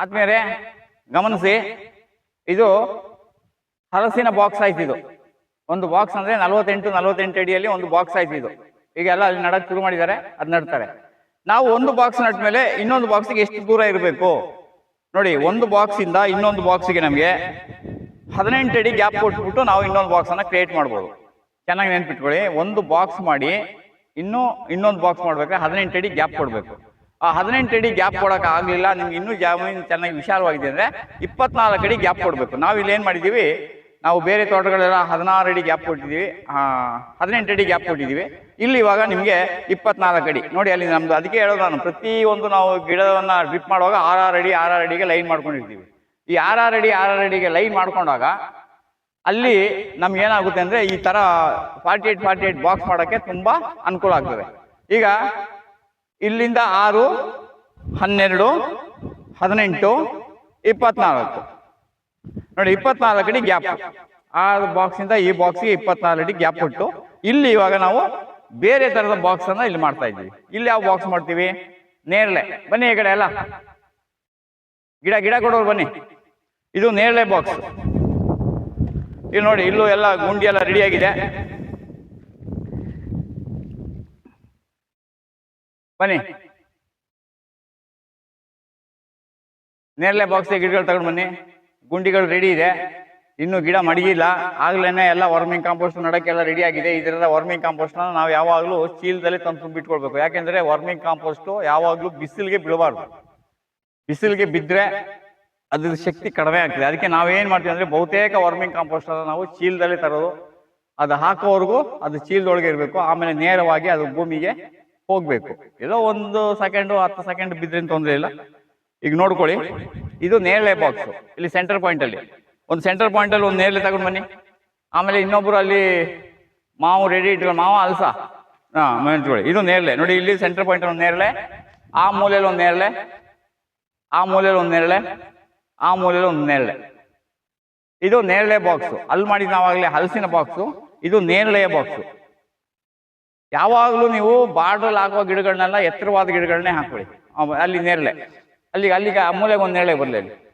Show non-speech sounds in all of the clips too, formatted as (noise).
ಆದ್ಮೇಲೆ ಗಮನಿಸಿ, ಇದು ಹಲಸಿನ ಬಾಕ್ಸ್ ಆಯ್ತು ಇದು. ಒಂದು ಬಾಕ್ಸ್ ಅಂದ್ರೆ ನಲವತ್ತೆಂಟು ನಲವತ್ತೆಂಟು ಅಡಿಯಲ್ಲಿ ಒಂದು ಬಾಕ್ಸ್ ಆಯ್ತು ಇದು. ಈಗ ಎಲ್ಲ ಅಲ್ಲಿ ನಡಕ್ ಶುರು ಮಾಡಿದ್ದಾರೆ ಅದ್ ನಡ್ತಾರೆ. ನಾವು ಒಂದು ಬಾಕ್ಸ್ ನಟ್ ಮೇಲೆ ಇನ್ನೊಂದು ಬಾಕ್ಸಿಗೆ ಎಷ್ಟು ದೂರ ಇರಬೇಕು? ನೋಡಿ, ಒಂದು ಬಾಕ್ಸ್ ಇಂದ ಇನ್ನೊಂದು ಬಾಕ್ಸಿಗೆ ನಮಗೆ ಹದಿನೆಂಟು ಅಡಿ ಗ್ಯಾಪ್ ಕೊಟ್ಬಿಟ್ಟು ನಾವು ಇನ್ನೊಂದು ಬಾಕ್ಸ್ ಅನ್ನ ಕ್ರಿಯೇಟ್ ಮಾಡ್ಬೋದು. ಚೆನ್ನಾಗಿ ನೆನ್ಪಿಟ್ಕೊಳ್ಳಿ, ಒಂದು ಬಾಕ್ಸ್ ಮಾಡಿ ಇನ್ನೂ ಇನ್ನೊಂದು ಬಾಕ್ಸ್ ಮಾಡ್ಬೇಕಾದ್ರೆ ಹದಿನೆಂಟು ಅಡಿ ಗ್ಯಾಪ್ ಕೊಡಬೇಕು. ಆ ಹದಿನೆಂಟು ಅಡಿ ಗ್ಯಾಪ್ ಕೊಡೋಕೆ ಆಗಲಿಲ್ಲ, ನಿಮ್ಗೆ ಇನ್ನೂ ಜಮೀನು ಚೆನ್ನಾಗಿ ವಿಶಾಲವಾಗಿದೆ ಅಂದರೆ ಇಪ್ಪತ್ನಾಲ್ಕು ಅಡಿ ಗ್ಯಾಪ್ ಕೊಡಬೇಕು. ನಾವು ಇಲ್ಲಿ ಏನು ಮಾಡಿದ್ದೀವಿ? ನಾವು ಬೇರೆ ತೋಟಗಳೆಲ್ಲ ಹದಿನಾರು ಅಡಿ ಗ್ಯಾಪ್ ಕೊಟ್ಟಿದ್ದೀವಿ. ಹದಿನೆಂಟು ಅಡಿ ಗ್ಯಾಪ್ ಕೊಟ್ಟಿದ್ದೀವಿ. ಇಲ್ಲಿ ಇವಾಗ ನಿಮಗೆ ಇಪ್ಪತ್ನಾಲ್ಕು ಅಡಿ. ನೋಡಿ ಅಲ್ಲಿ ನಮ್ದು ಅದಕ್ಕೆ ಹೇಳೋದು ನಾನು ಪ್ರತಿಯೊಂದು ನಾವು ಗಿಡವನ್ನು ಡ್ರಿಪ್ ಮಾಡುವಾಗ ಆರಾರು ಅಡಿ, ಆರಾರು ಅಡಿಗೆ ಲೈನ್ ಮಾಡ್ಕೊಂಡಿರ್ತೀವಿ. ಈ ಆರಾರು ಅಡಿ, ಆರಾರು ಅಡಿಗೆ ಲೈನ್ ಮಾಡ್ಕೊಂಡಾಗ ಅಲ್ಲಿ ನಮ್ಗೆ ಏನಾಗುತ್ತೆ ಅಂದರೆ ಈ ಥರ forty eight forty eight box ಮಾಡೋಕ್ಕೆ ತುಂಬ ಅನುಕೂಲ ಆಗ್ತದೆ. ಈಗ ಇಲ್ಲಿಂದ ಆರು, ಹನ್ನೆರಡು, ಹದಿನೆಂಟು, ಇಪ್ಪತ್ನಾಲ್ಕು. ನೋಡಿ, ಇಪ್ಪತ್ನಾಲ್ಕು ಅಡಿ ಗ್ಯಾಪ್. ಆ ಬಾಕ್ಸ್ ಇಂದ ಈ ಬಾಕ್ಸ್ಗೆ ಇಪ್ಪತ್ನಾಲ್ಕು ಅಡಿ ಗ್ಯಾಪ್ ಕೊಟ್ಟು ಇಲ್ಲಿ ಇವಾಗ ನಾವು ಬೇರೆ ತರದ ಬಾಕ್ಸ್ ಅನ್ನ ಇಲ್ಲಿ ಮಾಡ್ತಾ ಇದ್ದೀವಿ. ಇಲ್ಲಿ ಯಾವ ಬಾಕ್ಸ್ ಮಾಡ್ತೀವಿ? ನೇರಳೆ. ಬನ್ನಿ ಈ ಕಡೆ ಎಲ್ಲ. ಗಿಡ ಗಿಡ ಕೊಡೋರು ಬನ್ನಿ. ಇದು ನೇರಳೆ ಬಾಕ್ಸ್. ಇಲ್ಲಿ ನೋಡಿ, ಇಲ್ಲೂ ಎಲ್ಲ ಗುಂಡಿ ಎಲ್ಲ ರೆಡಿ ಆಗಿದೆ. ಬನ್ನಿ. ನೇರಳೆ ಬಾಕ್ಸ್ ಗಿಡಗಳು ತಗೊಂಡು ಬನ್ನಿ. ಗುಂಡಿಗಳು ರೆಡಿ ಇದೆ. ಇನ್ನು ಗಿಡ ಮಡಗಿಲ್ಲ. ಆಗ್ಲೇನೆ ಎಲ್ಲ ವಾರ್ಮಿಂಗ್ ಕಾಂಪೋಸ್ಟ್ ನಡಕ್ಕೆಲ್ಲ ರೆಡಿ ಆಗಿದೆ. ಇದರಿಂದ ವಾರ್ಮಿಂಗ್ ಕಾಂಪೋಸ್ಟ್ ನಾವು ಯಾವಾಗಲೂ ಚೀಲದಲ್ಲಿ ತಂದು ತುಂಬಿಟ್ಕೊಳ್ಬೇಕು. ಯಾಕೆಂದ್ರೆ ವಾರ್ಮಿಂಗ್ ಕಾಂಪೋಸ್ಟ್ ಯಾವಾಗಲೂ ಬಿಸಿಲಿಗೆ ಬೀಳಬಾರ್ದು. ಬಿಸಿಲಿಗೆ ಬಿದ್ದರೆ ಅದ್ರ ಶಕ್ತಿ ಕಡಿಮೆ ಆಗ್ತದೆ. ಅದಕ್ಕೆ ನಾವೇನ್ ಮಾಡ್ತೀವಿ ಅಂದ್ರೆ ಬಹುತೇಕ ವಾರ್ಮಿಂಗ್ ಕಾಂಪೋಸ್ಟ್ ಅನ್ನ ನಾವು ಚೀಲದಲ್ಲಿ ತರೋದು. ಅದು ಹಾಕೋವರೆಗೂ ಅದು ಚೀಲದೊಳಗೆ ಇರಬೇಕು. ಆಮೇಲೆ ನೇರವಾಗಿ ಅದು ಭೂಮಿಗೆ ಹೋಗ್ಬೇಕು. ಏನೋ ಒಂದು ಸೆಕೆಂಡು ಹತ್ತು ಸೆಕೆಂಡ್ ಬಿದ್ರಿಂದ ತೊಂದರೆ ಇಲ್ಲ. ಈಗ ನೋಡ್ಕೊಳ್ಳಿ. ಇದು ನೇರಳೆ ಬಾಕ್ಸ್ ಇಲ್ಲಿ ಸೆಂಟರ್ ಪಾಯಿಂಟ್ ಅಲ್ಲಿ. ಒಂದು ಸೆಂಟರ್ ಪಾಯಿಂಟ್ ಅಲ್ಲಿ ಒಂದು ನೇರಳೆ ತಗೊಂಡು ಬನ್ನಿ. ಆಮೇಲೆ ಇನ್ನೊಬ್ರು ಅಲ್ಲಿ ಮಾವು ರೆಡಿ ಇಟ್ಕೊಂಡು, ಮಾವು ಅಲ್ಸ. ಹಾಂ ಇದು ನೇರಳೆ. ನೋಡಿ, ಇಲ್ಲಿ ಸೆಂಟರ್ ಪಾಯಿಂಟ್ ಒಂದು ನೇರಳೆ. ಆ ಮೂಲೆಯಲ್ಲಿ ಒಂದು ನೇರಳೆ. ಆ ಮೂಲೆಯಲ್ಲಿ ಒಂದು ನೇರಳೆ. ಆ ಮೂಲೆಯಲ್ಲಿ ಒಂದು ನೇರಳೆ. ಇದು ನೇರಳೆ ಬಾಕ್ಸ್ ಅಲ್ಲಿ ಮಾಡಿದ ನಾವಾಗಲೇ ಹಲಸಿನ ಬಾಕ್ಸು ಇದು ನೇರಳೆಯ ಬಾಕ್ಸು ಯಾವಾಗಲೂ ನೀವು ಬಾರ್ಡ್ರಲ್ಲಿ ಹಾಕುವ ಗಿಡಗಳನ್ನೆಲ್ಲ ಎತ್ತರವಾದ ಗಿಡಗಳನ್ನೇ ಹಾಕೊಳ್ಳಿ. ಅಲ್ಲಿ ನೇರಳೆ. ಅಲ್ಲಿಗೆ ಅಲ್ಲಿಗೆ ಆ ಮೂಲೆಗೆ ಒಂದು ನೇರಳೆ ಬರಲಿ ಅಲ್ಲಿ.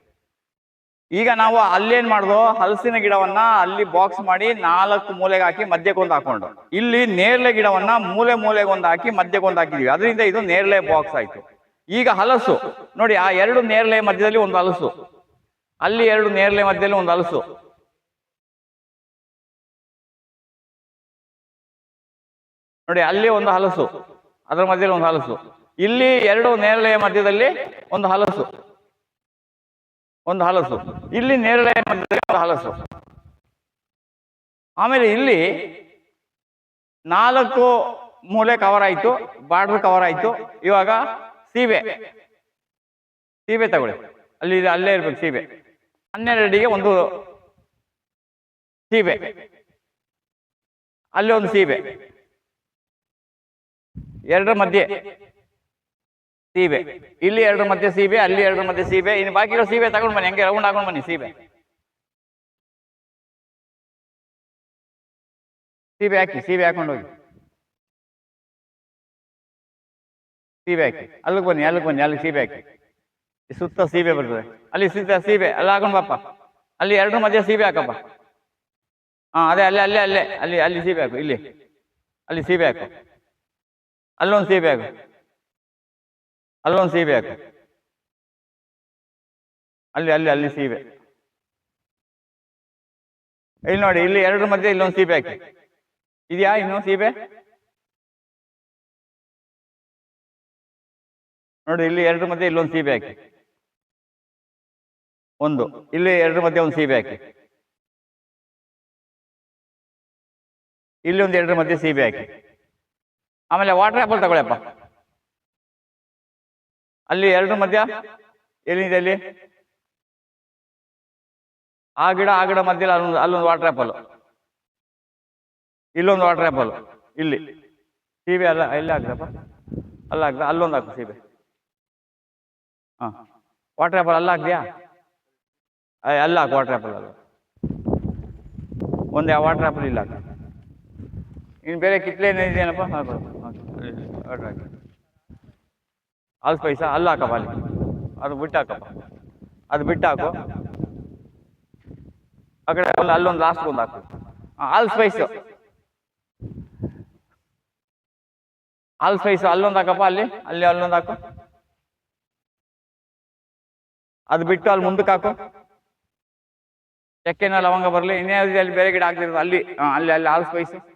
ಈಗ ನಾವು ಅಲ್ಲೇನ್ ಮಾಡ್ದೋ, ಹಲಸಿನ ಗಿಡವನ್ನ ಅಲ್ಲಿ ಬಾಕ್ಸ್ ಮಾಡಿ ನಾಲ್ಕು ಮೂಲೆಗೆ ಹಾಕಿ ಮಧ್ಯಕ್ಕೊಂದು ಹಾಕೊಂಡು. ಇಲ್ಲಿ ನೇರಳೆ ಗಿಡವನ್ನ ಮೂಲೆ ಮೂಲೆಗೊಂದು ಹಾಕಿ ಮಧ್ಯಕ್ಕೊಂದು ಹಾಕಿದೀವಿ. ಅದರಿಂದ ಇದು ನೇರಳೆ ಬಾಕ್ಸ್ ಆಯ್ತು. ಈಗ ಹಲಸು. ನೋಡಿ, ಆ ಎರಡು ನೇರಳೆ ಮಧ್ಯದಲ್ಲಿ ಒಂದು ಹಲಸು. ಅಲ್ಲಿ ಎರಡು ನೇರಳೆ ಮಧ್ಯದಲ್ಲಿ ಒಂದು ಹಲಸು. ನೋಡಿ, ಅಲ್ಲಿ ಒಂದು ಹಲಸು. ಅದರ ಮಧ್ಯದಲ್ಲಿ ಒಂದು ಹಲಸು. ಇಲ್ಲಿ ಎರಡು ನೇರಳೆಯ ಮಧ್ಯದಲ್ಲಿ ಒಂದು ಹಲಸು. ಒಂದು ಹಲಸು. ಇಲ್ಲಿ ನೇರಳೆಯ ಮಧ್ಯದಲ್ಲಿ ಒಂದು ಹಲಸು. ಆಮೇಲೆ ಇಲ್ಲಿ ನಾಲ್ಕು ಮೂಲೆ ಕವರ್ ಆಯ್ತು, ಬಾರ್ಡರ್ ಕವರ್ ಆಯ್ತು. ಇವಾಗ ಸೀಬೆ. ಸೀಬೆ ತಗೊಳ್ಳಿ. ಅಲ್ಲಿ, ಅಲ್ಲೇ ಇರ್ಬೇಕು ಸೀಬೆ. ಹನ್ನೆರಡಿಗೆ ಒಂದು ಸೀಬೆ. ಅಲ್ಲಿ ಒಂದು ಸೀಬೆ. ಎರಡರ ಮಧ್ಯೆ ಸೀಬೆ. ಇಲ್ಲಿ ಎರಡರ ಮಧ್ಯೆ ಸೀಬೆ ಅಲ್ಲಿ ಎರಡರ ಮಧ್ಯೆ ಸೀಬೆ. ಇನ್ನು ಬಾಕಿ ಇರೋ ಸೀಬೆ ತಗೊಂಡು ಬನ್ನಿ. ಹಂಗೆ ರೌಂಡ್ ಹಾಕೊಂಡು ಬನ್ನಿ ಸೀಬೆ. ಸೀಬೆ ಹಾಕಿ ಸೀಬೆ ಹಾಕೊಂಡು ಹೋಗಿ. ಸೀಬೆ ಹಾಕಿ. ಅಲ್ಲಿಗೆ ಬನ್ನಿ ಅಲ್ಲಿಗೆ ಬನ್ನಿ ಅಲ್ಲಿ ಸೀಬೆ ಹಾಕಿ. ಸುತ್ತ ಸೀಬೆ ಬರ್ತದೆ. ಅಲ್ಲಿ ಸುತ್ತ ಸೀಬೆ ಅಲ್ಲಿ ಹಾಕೊಂಡು ಬಪ್ಪ ಅಲ್ಲಿ ಎರಡರ ಮಧ್ಯೆ ಸೀಬೆ ಹಾಕಪ್ಪ. ಹಾ ಅದೇ ಅಲ್ಲೇ ಅಲ್ಲೇ ಅಲ್ಲೇ ಅಲ್ಲಿ ಅಲ್ಲಿ ಸೀಬೆ ಹಾಕು ಇಲ್ಲಿ. ಅಲ್ಲಿ ಸೀಬೆ ಹಾಕು. ಅಲ್ಲೊಂದು ಸೀಬೆ ಹಾಕು. ಅಲ್ಲೊಂದು ಸೀಬೆ ಹಾಕು. ಅಲ್ಲಿ ಅಲ್ಲಿ ಅಲ್ಲಿ ಸೀಬೆ. ಇಲ್ಲಿ ನೋಡಿ, ಇಲ್ಲಿ ಎರಡರ ಮಧ್ಯೆ ಇಲ್ಲೊಂದು ಸೀಬೆ ಹಾಕಿ. ಇದೆಯಾ ಇನ್ನೊಂದು ಸೀಬೆ? ನೋಡಿ, ಇಲ್ಲಿ ಎರಡರ ಮಧ್ಯೆ ಇಲ್ಲೊಂದು ಸೀಬೆ ಹಾಕಿ. ಒಂದು. ಇಲ್ಲಿ ಎರಡರ ಮಧ್ಯೆ ಒಂದು ಸೀಬೆ ಹಾಕಿ. ಇಲ್ಲಿ ಒಂದು ಎರಡರ ಮಧ್ಯೆ ಸೀಬೆ ಹಾಕಿ. ಆಮೇಲೆ ವಾಟರ್ ಆಪಲ್ ತಗೊಳ್ಳಪ್ಪ ಅಲ್ಲಿ ಎರಡರ ಮಧ್ಯ? ಎಲ್ಲಿದೆ ಅಲ್ಲಿ? ಆ ಗಿಡ ಆ ಗಿಡ ಮಧ್ಯದಲ್ಲಿ ಅಲ್ಲೊಂದು ಅಲ್ಲೊಂದು ವಾಟರ್ ಆಪಲ್ ಇಲ್ಲೊಂದು ವಾಟರ್ ಆಪಲ್ ಇಲ್ಲಿ. ಸೀಬೆ ಅಲ್ಲ ಎಲ್ಲಿ ಹಾಕ್ದಪ್ಪ ಅಲ್ಲ ಹಾಕ್ದ ಅಲ್ಲೊಂದು ಹಾಕು ಸೀಬೆ. ಹಾ. ವಾಟರ್ ಆಪಲ್ ಅಲ್ಲ ಅಯ್ಯ, ಅಲ್ಲ ಹಾಕು ವಾಟರ್ ಆ್ಯಪಲ್ ಅಲ್ಲ. ಒಂದೇ ವಾಟರ್ ಆಪಲ್ ಇಲ್ಲ ಹಾಕು ಇನ್ನು ಬೇರೆ ಕಿತ್ಲೆ ಏನಿದೆಯೇನಪ್ಪ ಹಾಕು ಆಲ್ಸ್ ಪೈಸಾ ಅಲ್ಲ ಹಾಕಪ್ಪ ಅಲ್ಲಿ. ಅದು ಬಿಟ್ಟಾಕಪ್ಪ. ಅದು ಬಿಟ್ಟು ಹಾಕು ಆ ಕಡೆ ಅಲ್ಲೊಂದು ಲಾಸ್ಟ್ ಒಂದು ಹಾಕು. ಆಲ್ ಸ್ಪೈಸು ಆಲ್ ಸ್ಪೈಸ್ ಅಲ್ಲೊಂದು ಹಾಕಪ್ಪ ಅಲ್ಲಿ. ಅಲ್ಲಿ ಅಲ್ಲೊಂದು ಹಾಕು. ಅದು ಬಿಟ್ಟು ಅಲ್ಲಿ ಮುಂದಕ್ಕೆ ಹಾಕು. ಚಕ್ಕೆನ ಲವಂಗ ಬರಲಿ. ಇನ್ನೇ ಅಲ್ಲಿ ಬೇರೆ ಗಿಡ ಹಾಕ್ತಿರೋದು ಅಲ್ಲಿ. ಅಲ್ಲಿ ಅಲ್ಲಿ ಆಲ್ ಸ್ಪೈಸು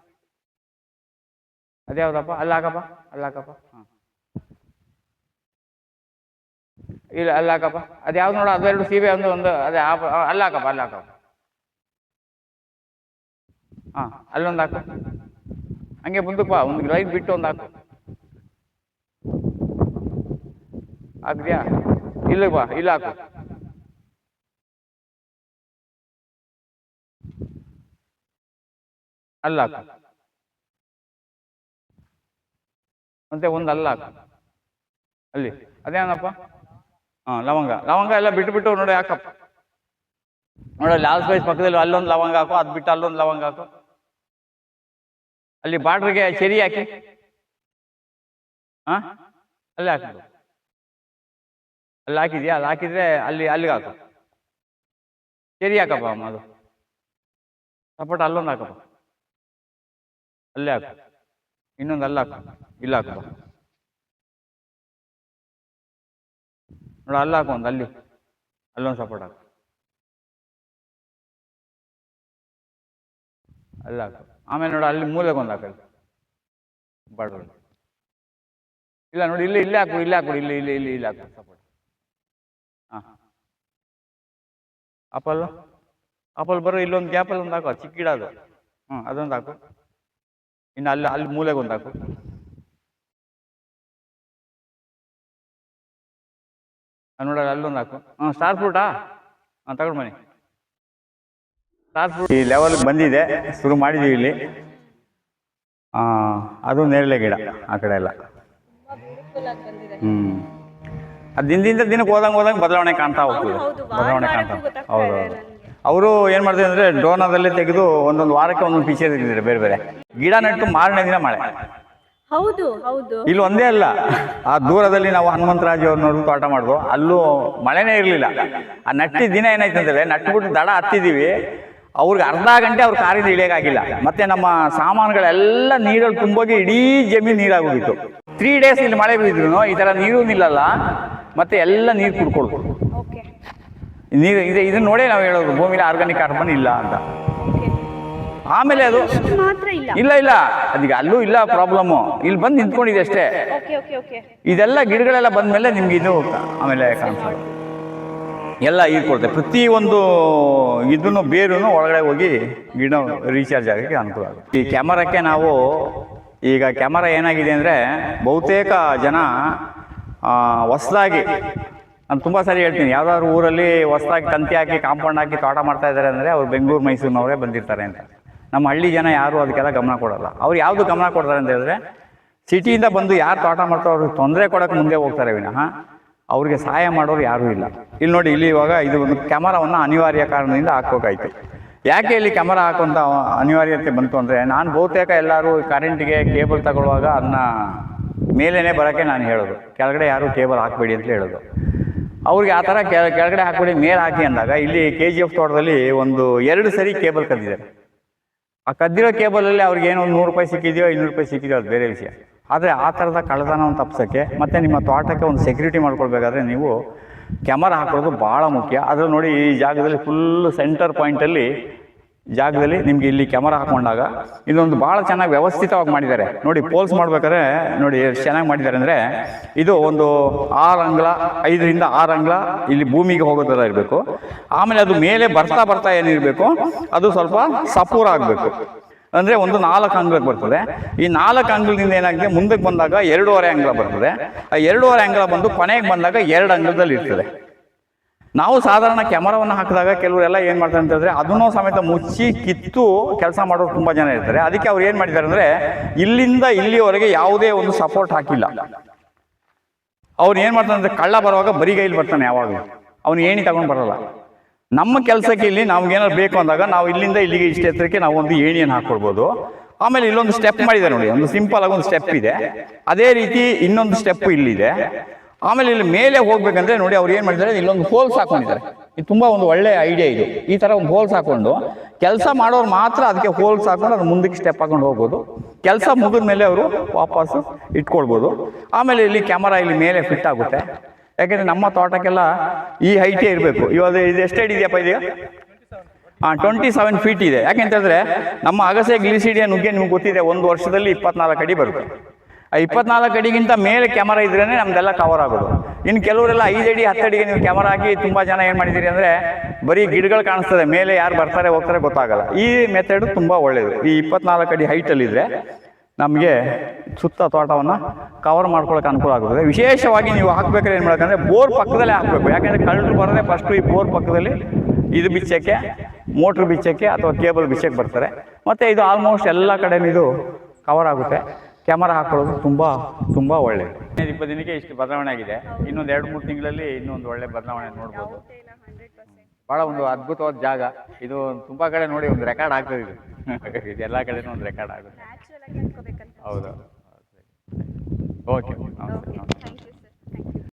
ಅದ್ಯಾವ್ದಪ್ಪ? ಅಲ್ಲಾಕಪ್ಪ? ಅಲ್ಲಾಕಪ್ಪ. ಇಲ್ಲ, ಅಲ್ಲಾಕಪ್ಪ. ಅದ್ಯಾವ್ದು ನೋಡು, ಅದೆರಡು ಸೀಬೆ ಒಂದು ಒಂದು, ಅದೇ, ಆ ಅಲ್ಲಾಕಪ್ಪ ಹಾ ಹಾಕಪ್ಪ ಅಲ್ಲಿ ಹಾಕಪ್ಪ ಹಾಂ, ಅಲ್ಲೊಂದು ಹಾಕು. ಹಂಗೆ ಮುಂದಕ್ಕೆ ಬಾ, ಒಂದು ಲೈಟ್ ಬಿಟ್ಟು ಒಂದು ಹಾಕು. ಇಲ್ಲ ಬಾ, ಇಲ್ಲ ಹಾಕು. ಅಲ್ಲ ಮತ್ತೆ ಒಂದು ಅಲ್ಲ ಹಾಕು. ಅಲ್ಲಿ. ಅದೇನಪ್ಪ? ಹಾಂ ಲವಂಗ. ಲವಂಗ ಎಲ್ಲ ಬಿಟ್ಟು ಬಿಟ್ಟು ನೋಡಿ ಹಾಕಪ್ಪ ನೋಡಿ ಲಾಲ್ ಬೈಸ್ ಪಕ್ಕದಲ್ಲಿ ಅಲ್ಲೊಂದು ಲವಂಗ ಹಾಕು ಅದು ಬಿಟ್ಟು ಅಲ್ಲೊಂದು ಲವಂಗ ಹಾಕು. ಅಲ್ಲಿ ಬಾರ್ಡ್ರಿಗೆ ಚೆರಿ ಹಾಕಿ. ಹಾ? ಅಲ್ಲಿ ಹಾಕಿದ್ರು ಅಲ್ಲಿ ಹಾಕಿದ್ಯಾ? ಅಲ್ಲಿ ಹಾಕಿದ್ರೆ ಅಲ್ಲಿ ಅಲ್ಲಿಗೆ ಹಾಕು. ಚೆರಿ ಹಾಕಪ್ಪ ಅಮ್ಮ ಅದು. ಸಪೋಟ ಅಲ್ಲೊಂದು ಹಾಕಪ್ಪ. ಅಲ್ಲೇ ಹಾಕು. ಇನ್ನೊಂದು ಅಲ್ಲಿ ಹಾಕು. ಇಲ್ಲ ಅಕ್ಕ ನೋಡಿ, ಅಲ್ಲಿ ಹಾಕು ಒಂದು, ಅಲ್ಲಿ. ಅಲ್ಲೊಂದು ಸಪೋರ್ಟ್ ಹಾಕು. ಅಲ್ಲಿ ಹಾಕು. ಆಮೇಲೆ ನೋಡಿ, ಅಲ್ಲಿ ಮೂಲೆಗೊಂದು ಹಾಕಲ್ಲಿ ಬಾಡ್ರು ಇಲ್ಲ ನೋಡಿ, ಇಲ್ಲಿ, ಇಲ್ಲೇ ಹಾಕು ಇಲ್ಲೇ ಹಾಕು, ಇಲ್ಲಿ ಇಲ್ಲಿ ಇಲ್ಲಿ ಇಲ್ಲಿ ಹಾಕು ಸಪೋರ್ಟ್ ಹಾಂ. ಆಪಲ್ ಆಪಲ್ ಬರೋ ಇಲ್ಲೊಂದು ಗ್ಯಾಪಲ್ಲಿ ಒಂದು ಹಾಕು ಚಿಕ್ಕ ಗಿಡ ಅದು ಹ್ಞೂ ಅದೊಂದು ಹಾಕು. ಇನ್ನು ಅಲ್ಲಿ ಅಲ್ಲಿ ಮೂಲೆಗೆ ಒಂದು ಹಾಕು. ನೋಡ ಅಲ್ಲೊಂದು ಹಾಕು. ಹ್ಞೂ ಸ್ಟಾರ್ ಫ್ರೂಟಾ ಹಾಂ ತಗೊಂಡು ಬನ್ನಿ. ಸ್ಟಾರ್ ಫ್ರೂಟ್ ಈ ಲೆವೆಲ್ಗೆ ಬಂದಿದೆ ಶುರು ಮಾಡಿದ್ದೀವಿ ಇಲ್ಲಿ. ಆ, ಅದು ನೇರಳೆ ಗಿಡ ಆ ಕಡೆ ಎಲ್ಲ. ಹ್ಞೂ ಅದು ದಿನದಿಂದ ದಿನಕ್ಕೆ ಹೋದಂಗೆ ಹೋದಂಗೆ ಬದಲಾವಣೆ ಕಾಣ್ತಾ ಹೋಗ್ತದೆ. ಬದಲಾವಣೆ ಕಾಣ್ತಾ ಹೌದು ಹೌದು. ಅವರು ಏನು ಮಾಡ್ತಾರೆ ಅಂದರೆ ಡೋನಾದಲ್ಲಿ ತೆಗೆದು ಒಂದೊಂದು ವಾರಕ್ಕೆ ಒಂದೊಂದು ಫೀಚರ್ ಇದ್ದಿದ್ದಾರೆ ಬೇರೆ ಬೇರೆ. ಗಿಡ ನೆಟ್ಟು ಮಾರನೇ ದಿನ ಮಳೆ. ಹೌದು ಹೌದು. ಇಲ್ಲಿ ಒಂದೇ ಅಲ್ಲ. ಆ ದೂರದಲ್ಲಿ ನಾವು ಹನುಮಂತರಾಜ್ ಅವ್ರನ್ನೋರು ತೋಟ ಮಾಡಿದ್ವು ಅಲ್ಲೂ ಮಳೆನೇ ಇರಲಿಲ್ಲ. ಆ ನಟ್ಟಿದ ದಿನ ಏನಾಯ್ತು ಅಂದ್ರೆ ನಟ್ಬಿಟ್ಟು ದಡ ಹತ್ತಿದೀವಿ. ಅವ್ರಿಗೆ ಅರ್ಧ ಗಂಟೆ ಅವ್ರ ಕಾರಿಂದ ಇಳಿಯೋಕ್ಕಾಗಿಲ್ಲ ಮತ್ತೆ ನಮ್ಮ ಸಾಮಾನುಗಳೆಲ್ಲ ನೀರಲ್ಲಿ ತುಂಬೋಗಿ ಇಡೀ ಜಮೀನು ನೀರಾಗೋಗಿತ್ತು ತ್ರೀ ಡೇಸ್ ಇಲ್ಲಿ ಮಳೆ ಬಿದ್ದಿದ್ರು ಈ ಥರ ನೀರು ನಿಲ್ಲಲ್ಲ. ಮತ್ತೆ ಎಲ್ಲ ನೀರು ಕುಡ್ಕೊಳ್ತು ಓಕೆ. ನೀರು ಇದೆ ಇದನ್ನ ನೋಡೇ ನಾವು ಹೇಳೋದು ಭೂಮಿಲಿ ಆರ್ಗಾನಿಕ್ ಕಾರ್ಬನ್ ಇಲ್ಲ ಅಂತ. ಆಮೇಲೆ ಅದು ಮಾತ್ರ ಇಲ್ಲ. ಇಲ್ಲ ಇಲ್ಲ. ಅದೀಗ ಅಲ್ಲೂ ಇಲ್ಲ ಪ್ರಾಬ್ಲಮ್ಮು ಇಲ್ಲಿ ಬಂದು ನಿಂತ್ಕೊಂಡಿದೆ ಅಷ್ಟೇ. Okay okay okay. ಇದೆಲ್ಲ ಗಿಡಗಳೆಲ್ಲ ಬಂದ್ಮೇಲೆ ನಿಮ್ಗೆ ಇದು ಆಮೇಲೆ ಕಾಣಿಸೋದು ಎಲ್ಲ ಕೊಡುತ್ತೆ ಪ್ರತಿ ಒಂದು ಇದನ್ನು ಬೇರೂ ಒಳಗಡೆ ಹೋಗಿ ಗಿಡ ರೀಚಾರ್ಜ್ ಆಗೋಕ್ಕೆ ಅನುಕೂಲ ಆಗುತ್ತೆ. ಈ ಕ್ಯಾಮರಕ್ಕೆ ನಾವು ಈಗ ಕ್ಯಾಮರಾ ಏನಾಗಿದೆ ಅಂದರೆ ಬಹುತೇಕ ಜನ ಹೊಸ್ದಾಗಿ ನಾನು ತುಂಬ ಸಾರಿ ಹೇಳ್ತೀನಿ. ಯಾವ್ದಾದ್ರು ಊರಲ್ಲಿ ಹೊಸ್ದಾಗಿ ತಂತಿ ಹಾಕಿ ಕಾಂಪೌಂಡ್ ಹಾಕಿ ತೋಟ ಮಾಡ್ತಾ ಇದ್ದಾರೆ ಅಂದರೆ ಅವ್ರು ಬೆಂಗಳೂರು ಮೈಸೂರಿನವರೇ ಬಂದಿರ್ತಾರೆ ಅಂತ. ನಮ್ಮ ಹಳ್ಳಿ ಜನ ಯಾರು ಅದಕ್ಕೆಲ್ಲ ಗಮನ ಕೊಡಲ್ಲ. ಅವ್ರು ಯಾವುದು ಗಮನ ಕೊಡ್ತಾರೆ ಅಂತ ಹೇಳಿದ್ರೆ, ಸಿಟಿಯಿಂದ ಬಂದು ಯಾರು ತೋಟ ಮಾಡ್ತಾರೋ ಅವ್ರಿಗೆ ತೊಂದರೆ ಕೊಡೋಕೆ ಮುಂದೆ ಹೋಗ್ತಾರೆ ವಿನಃ ಅವ್ರಿಗೆ ಸಹಾಯ ಮಾಡೋರು ಯಾರೂ ಇಲ್ಲ. ಇಲ್ಲಿ ನೋಡಿ, ಇಲ್ಲಿ ಇವಾಗ ಇದು ಒಂದು ಕ್ಯಾಮರಾವನ್ನು ಅನಿವಾರ್ಯ ಕಾರಣದಿಂದ ಹಾಕೋಕಾಯ್ತು ಯಾಕೆ ಇಲ್ಲಿ ಕ್ಯಾಮರಾ ಹಾಕುವಂಥ ಅನಿವಾರ್ಯತೆ ಬಂತು ಅಂದರೆ, ನಾನು ಬಹುತೇಕ ಎಲ್ಲರೂ ಕರೆಂಟಿಗೆ ಕೇಬಲ್ ತಗೊಳ್ಳುವಾಗ ಅದನ್ನ ಮೇಲೇ ಬರೋಕ್ಕೆ ನಾನು ಹೇಳೋದು. ಕೆಳಗಡೆ ಯಾರು ಕೇಬಲ್ ಹಾಕಬೇಡಿ ಅಂತ ಹೇಳೋದು. ಅವ್ರಿಗೆ ಆ ಥರ ಕೆಳಗಡೆ ಹಾಕಬೇಡಿ, ಮೇಲೆ ಹಾಕಿ ಅಂದಾಗ ಇಲ್ಲಿ ಕೆ ಜಿ ಎಫ್ ತೋಟದಲ್ಲಿ ಒಂದು ಎರಡು ಸರಿ ಕೇಬಲ್ ಕದ್ದಿದ್ದಾರೆ ಆ ಕದ್ದಿರೋ ಕೇಬಲಲ್ಲಿ ಅವ್ರಿಗೆ ಏನೋ ಒಂದು ನೂರು ರೂಪಾಯಿ ಸಿಕ್ಕಿದೆಯೋ ಇನ್ನೂರು ರೂಪಾಯಿ ಸಿಕ್ಕಿದೆಯೋ ಅದು ಬೇರೆ ವಿಷಯ. ಆದರೆ ಆ ಥರದ ಕಳ್ಳತನವನ್ನು ತಪ್ಪಿಸೋಕ್ಕೆ ಮತ್ತು ನಿಮ್ಮ ತೋಟಕ್ಕೆ ಒಂದು ಸೆಕ್ಯೂರಿಟಿ ಮಾಡ್ಕೊಳ್ಬೇಕಾದ್ರೆ ನೀವು ಕ್ಯಾಮರಾ ಹಾಕೋದು ಭಾಳ ಮುಖ್ಯ. ಅದ್ರಲ್ಲಿ ನೋಡಿ ಈ ಜಾಗದಲ್ಲಿ ಫುಲ್ ಸೆಂಟರ್ ಪಾಯಿಂಟಲ್ಲಿ ಜಾಗದಲ್ಲಿ ನಿಮ್ಗೆ ಇಲ್ಲಿ ಕ್ಯಾಮರಾ ಹಾಕೊಂಡಾಗ ಇದೊಂದು ಭಾಳ ಚೆನ್ನಾಗಿ ವ್ಯವಸ್ಥಿತವಾಗಿ ಮಾಡಿದ್ದಾರೆ. ನೋಡಿ ಪೋಲ್ಸ್ ಮಾಡ್ಬೇಕಾದ್ರೆ ನೋಡಿ ಎಷ್ಟು ಚೆನ್ನಾಗಿ ಮಾಡಿದ್ದಾರೆ ಅಂದರೆ ಇದು ಒಂದು ಆರು ಅಂಗ್ಲ ಐದರಿಂದ ಆರು ಅಂಗ್ಲ ಇಲ್ಲಿ ಭೂಮಿಗೆ ಹೋಗೋದ್ರ ಇರಬೇಕು. ಆಮೇಲೆ ಅದು ಮೇಲೆ ಬರ್ತಾ ಬರ್ತಾ ಏನಿರಬೇಕು ಅದು ಸ್ವಲ್ಪ ಸಪೂರ ಆಗಬೇಕು. ಅಂದರೆ ಒಂದು ನಾಲ್ಕು ಅಂಗ್ಲಕ್ಕೆ ಬರ್ತದೆ. ಈ ನಾಲ್ಕು ಅಂಗ್ಲದಿಂದ ಏನಾಗಿದೆ? ಮುಂದಕ್ಕೆ ಬಂದಾಗ ಎರಡೂವರೆ ಅಂಗ್ಲ ಬರ್ತದೆ. ಆ ಎರಡೂವರೆ ಅಂಗ್ಲ ಬಂದು ಕೊನೆಗೆ ಬಂದಾಗ ಎರಡು ಅಂಗ್ಲದಲ್ಲಿ ಇರ್ತದೆ. ನಾವು ಸಾಧಾರಣ ಕ್ಯಾಮರಾವನ್ನು ಹಾಕಿದಾಗ ಕೆಲವರೆಲ್ಲ ಏನು ಮಾಡ್ತಾರೆ ಅಂತ ಹೇಳಿದ್ರೆ ಅದನ್ನೂ ಸಮೇತ ಮುಚ್ಚಿ ಕಿತ್ತು ಕೆಲಸ ಮಾಡೋರು ತುಂಬ ಜನ ಇರ್ತಾರೆ. ಅದಕ್ಕೆ ಅವ್ರು ಏನು ಮಾಡಿದ್ದಾರೆ ಅಂದರೆ ಇಲ್ಲಿಂದ ಇಲ್ಲಿವರೆಗೆ ಯಾವುದೇ ಒಂದು ಸಪೋರ್ಟ್ ಹಾಕಿಲ್ಲ. ಅವ್ರು ಏನು ಮಾಡ್ತಾನೆ ಅಂದರೆ ಕಳ್ಳ ಬರುವಾಗ ಬರಿಗೈಲಿ ಬರ್ತಾನೆ ಯಾವಾಗಲೂ. ಅವ್ನು ಏಣಿ ತಗೊಂಡು ಬರಲ್ಲ. ನಮ್ಮ ಕೆಲಸಕ್ಕೆ ಇಲ್ಲಿ ನಮ್ಗೇನಾದ್ರು ಬೇಕು ಅಂದಾಗ ನಾವು ಇಲ್ಲಿಂದ ಇಲ್ಲಿಗೆ ಇಷ್ಟೇ ಎತ್ತರಕ್ಕೆ ನಾವು ಒಂದು ಏಣಿಯನ್ನು ಹಾಕ್ಕೊಡ್ಬೋದು ಆಮೇಲೆ ಇಲ್ಲೊಂದು ಸ್ಟೆಪ್ ಮಾಡಿದೆ ನೋಡಿ, ಒಂದು ಸಿಂಪಲ್ ಆಗಿ ಒಂದು ಸ್ಟೆಪ್ ಇದೆ. ಅದೇ ರೀತಿ ಇನ್ನೊಂದು ಸ್ಟೆಪ್ ಇಲ್ಲಿದೆ. ಆಮೇಲೆ ಇಲ್ಲಿ ಮೇಲೆ ಹೋಗ್ಬೇಕಂದ್ರೆ ನೋಡಿ ಅವ್ರು ಏನು ಮಾಡಿದ್ದಾರೆ ಇಲ್ಲೊಂದು ಹೋಲ್ಸ್ ಹಾಕೊಂಡಿದ್ದಾರೆ ಇದು ತುಂಬ ಒಂದು ಒಳ್ಳೆ ಐಡಿಯಾ ಇದು. ಈ ಥರ ಒಂದು ಹೋಲ್ಸ್ ಹಾಕೊಂಡು ಕೆಲಸ ಮಾಡೋರು ಮಾತ್ರ ಅದಕ್ಕೆ ಹೋಲ್ಸ್ ಹಾಕೊಂಡು ಅದು ಮುಂದಕ್ಕೆ ಸ್ಟೆಪ್ ಹಾಕೊಂಡು ಹೋಗ್ಬೋದು. ಕೆಲಸ ಮುಗಿದ ಮೇಲೆ ಅವರು ವಾಪಸ್ಸು ಇಟ್ಕೊಳ್ಬೋದು. ಆಮೇಲೆ ಇಲ್ಲಿ ಕ್ಯಾಮರಾ ಇಲ್ಲಿ ಮೇಲೆ ಫಿಟ್ ಆಗುತ್ತೆ. ಯಾಕೆಂದರೆ ನಮ್ಮ ತೋಟಕ್ಕೆಲ್ಲ ಈ ಹೈಟೇ ಇರಬೇಕು. ಇವಾಗ ಇದು ಎಷ್ಟು ಇದೆಯಪ್ಪ ಇದೀಗ? ಹಾಂ ಟ್ವೆಂಟಿ ಸೆವೆನ್ ಫೀಟ್ ಇದೆ ಯಾಕೆಂತಂದ್ರೆ ನಮ್ಮ ಅಗಸೆ ಗ್ಲಿಸಿಡಿಯ ನುಗ್ಗೆ ನಿಮ್ಗೆ ಗೊತ್ತಿದೆ, ಒಂದು ವರ್ಷದಲ್ಲಿ ಇಪ್ಪತ್ನಾಲ್ಕು ಅಡಿ ಬರುತ್ತೆ. ಇಪ್ಪತ್ನಾಲ್ಕು ಅಡಿಗಿಂತ ಮೇಲೆ ಕ್ಯಾಮರಾ ಇದ್ರೇ ನಮ್ದೆಲ್ಲ ಕವರ್ ಆಗೋದು. ಇನ್ನು ಕೆಲವರೆಲ್ಲ ಐದು ಅಡಿ, ಹತ್ತು ಅಡಿಗೆ ನೀವು ಕ್ಯಾಮರಾ ಹಾಕಿ ತುಂಬ ಜನ ಏನು ಮಾಡಿದ್ದೀರಿ ಅಂದರೆ ಬರೀ ಗಿಡಗಳು ಕಾಣಿಸ್ತದೆ. ಮೇಲೆ ಯಾರು ಬರ್ತಾರೆ, ಹೋಗ್ತಾರೆ ಗೊತ್ತಾಗಲ್ಲ. ಈ ಮೆಥಡ್ ತುಂಬ ಒಳ್ಳೆಯದು ಈ ಇಪ್ಪತ್ನಾಲ್ಕು ಅಡಿ ಹೈಟಲ್ಲಿದ್ದರೆ ನಮಗೆ ಸುತ್ತ ತೋಟವನ್ನು ಕವರ್ ಮಾಡ್ಕೊಳ್ಳೋಕೆ ಅನುಕೂಲ ಆಗುತ್ತದೆ. ವಿಶೇಷವಾಗಿ ನೀವು ಹಾಕ್ಬೇಕಾದ್ರೆ ಏನು ಮಾಡಬೇಕಂದ್ರೆ ಬೋರ್ ಪಕ್ಕದಲ್ಲೇ ಹಾಕಬೇಕು. ಯಾಕೆಂದರೆ ಕಳ್ಳರು ಬರೋದೇ ಫಸ್ಟು ಈ ಬೋರ್ ಪಕ್ಕದಲ್ಲಿ ಇದು ಬಿಚ್ಚಕ್ಕೆ ಮೋಟ್ರ್ ಬಿಚ್ಚಕ್ಕೆ ಅಥವಾ ಕೇಬಲ್ ಬಿಚ್ಚಕ್ಕೆ ಬರ್ತಾರೆ. ಮತ್ತು ಇದು ಆಲ್ಮೋಸ್ಟ್ ಎಲ್ಲ ಕಡೆನೂ ಇದು ಕವರ್ ಆಗುತ್ತೆ. ಕ್ಯಾಮರಾ ಹಾಕೊಳ್ಳೋದು ತುಂಬ ತುಂಬ ಒಳ್ಳೆಯದು ಹದಿನೈದು ಇಪ್ಪತ್ತು ದಿನಕ್ಕೆ ಇಷ್ಟು ಬದಲಾವಣೆ ಆಗಿದೆ. ಇನ್ನೊಂದು ಎರಡು ಮೂರು ತಿಂಗಳಲ್ಲಿ ಇನ್ನೊಂದು ಒಳ್ಳೆ ಬದಲಾವಣೆ ನೋಡ್ಬೋದು. ಭಾಳ ಒಂದು ಅದ್ಭುತವಾದ ಜಾಗ. ಇದು ತುಂಬ ಕಡೆ ನೋಡಿ ಒಂದು ರೆಕಾರ್ಡ್ ಆಗ್ತದೆ ಇದು. (laughs) ಇದು ಎಲ್ಲ ಕಡೆನೂ ಒಂದು ರೆಕಾರ್ಡ್ ಆಗುತ್ತೆ. ಹೌದು. Okay okay. ಥ್ಯಾಂಕ್